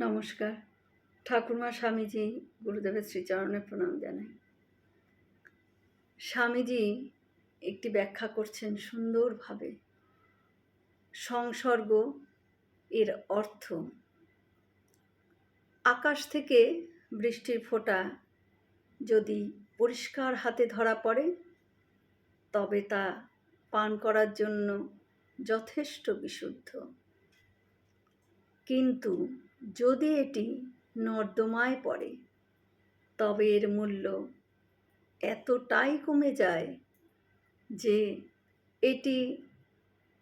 নমস্কার। ঠাকুরমা স্বামীজি গুরুদেবের শ্রীচরণে প্রণাম জানাই। স্বামীজি একটি ব্যাখ্যা করছেন সুন্দরভাবে। সংসর্গ এর অর্থ, আকাশ থেকে বৃষ্টির ফোঁটা যদি পরিষ্কার হাতে ধরা পড়ে, তবে তা পান করার জন্য যথেষ্ট বিশুদ্ধ। কিন্তু যদি এটি নর্দমায় পড়ে, তবে এর মূল্য এতটাই কমে যায় যে এটি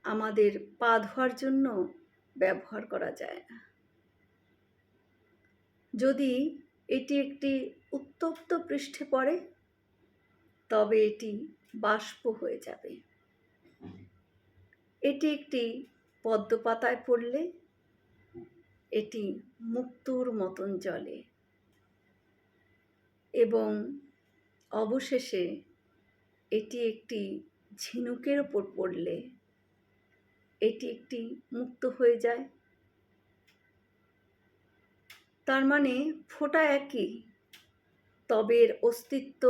আমাদের পা ধোয়ার জন্য ব্যবহার করা যায় না। যদি এটি একটি উত্তপ্ত পৃষ্ঠে পড়ে, তবে এটি বাষ্প হয়ে যাবে। এটি একটি পদ্মপাতায় পড়লে এটি মুক্তোর মতন জলে এবং অবশেষে এটি একটি ঝিনুকের ওপর পড়লে এটি একটি মুক্ত হয়ে যায়। তার মানে ফোঁটা একই, তবে এর অস্তিত্ব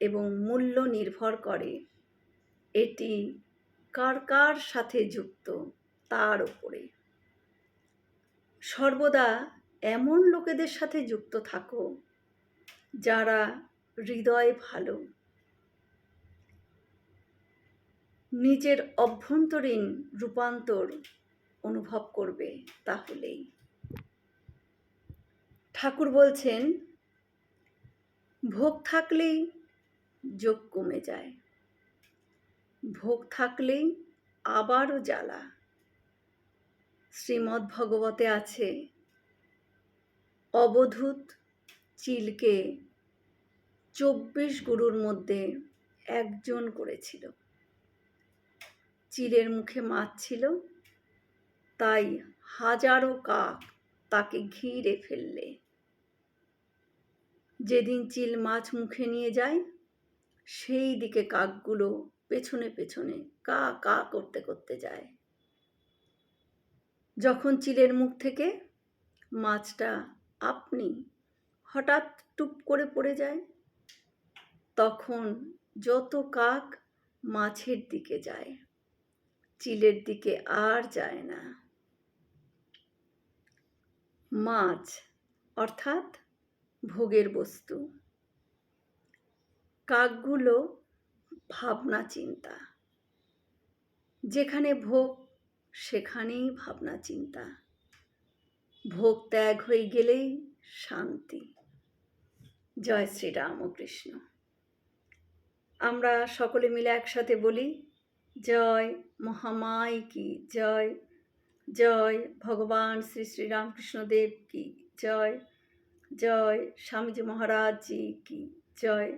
এবং মূল্য নির্ভর করে। এটি কার কার সাথে যুক্ত, তার উপরে। সর্বদা এমন লোকেদের সাথে যুক্ত থাকো যারা হৃদয় ভালো। নিজের অভ্যন্তরীণ রূপান্তর অনুভব করবে তাহলেই। ঠাকুর বলছেন, ভোগ থাকলেই যোগ কমে যায়। ভোগ থাকলেই আবারও জ্বালা। শ্রীমদ্ ভগবতে আছে, অবধূত চিলকে চব্বিশ গুরুর মধ্যে একজন করেছিল। চিলের মুখে মাছ ছিল, তাই হাজারো কাক তাকে ঘিরে ফেললে। যেদিন চিল মাছ মুখে নিয়ে যায়, সেই দিকে কাকগুলো পেছনে পেছনে কা কা করতে করতে যায়। যখন চিলের মুখ থেকে মাছটা আপনি হঠাৎ টুপ করে পড়ে যায়, তখন যত কাক মাছের দিকে যায়, চিলের দিকে আর যায় না। মাছ অর্থাৎ ভোগের বস্তু। কাকগুলো ভাবনা চিন্তা যেখানে ভোগ সেখানেই ভাবনা চিন্তা ভোগ ত্যাগ হয়ে গেলেই শান্তি। জয় শ্রী রামকৃষ্ণ আমরা সকলে মিলে একসাথে বলি, জয় মহামায় কি, জয় জয় ভগবান শ্রী শ্রী রামকৃষ্ণদেব কি, জয় জয় স্বামীজি মহারাজজি কি, জয়।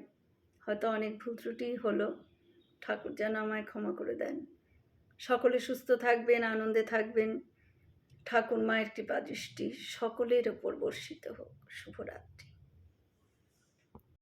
হয়তো অনেক ভুল ত্রুটি হলো, ঠাকুর যেন আমায় ক্ষমা করে দেন। সকলে সুস্থ থাকবেন আনন্দে থাকবেন। ঠাকুর মায়ের কৃপা দৃষ্টি সকলের ওপর বর্ষিত হোক। শুভরাত্রি।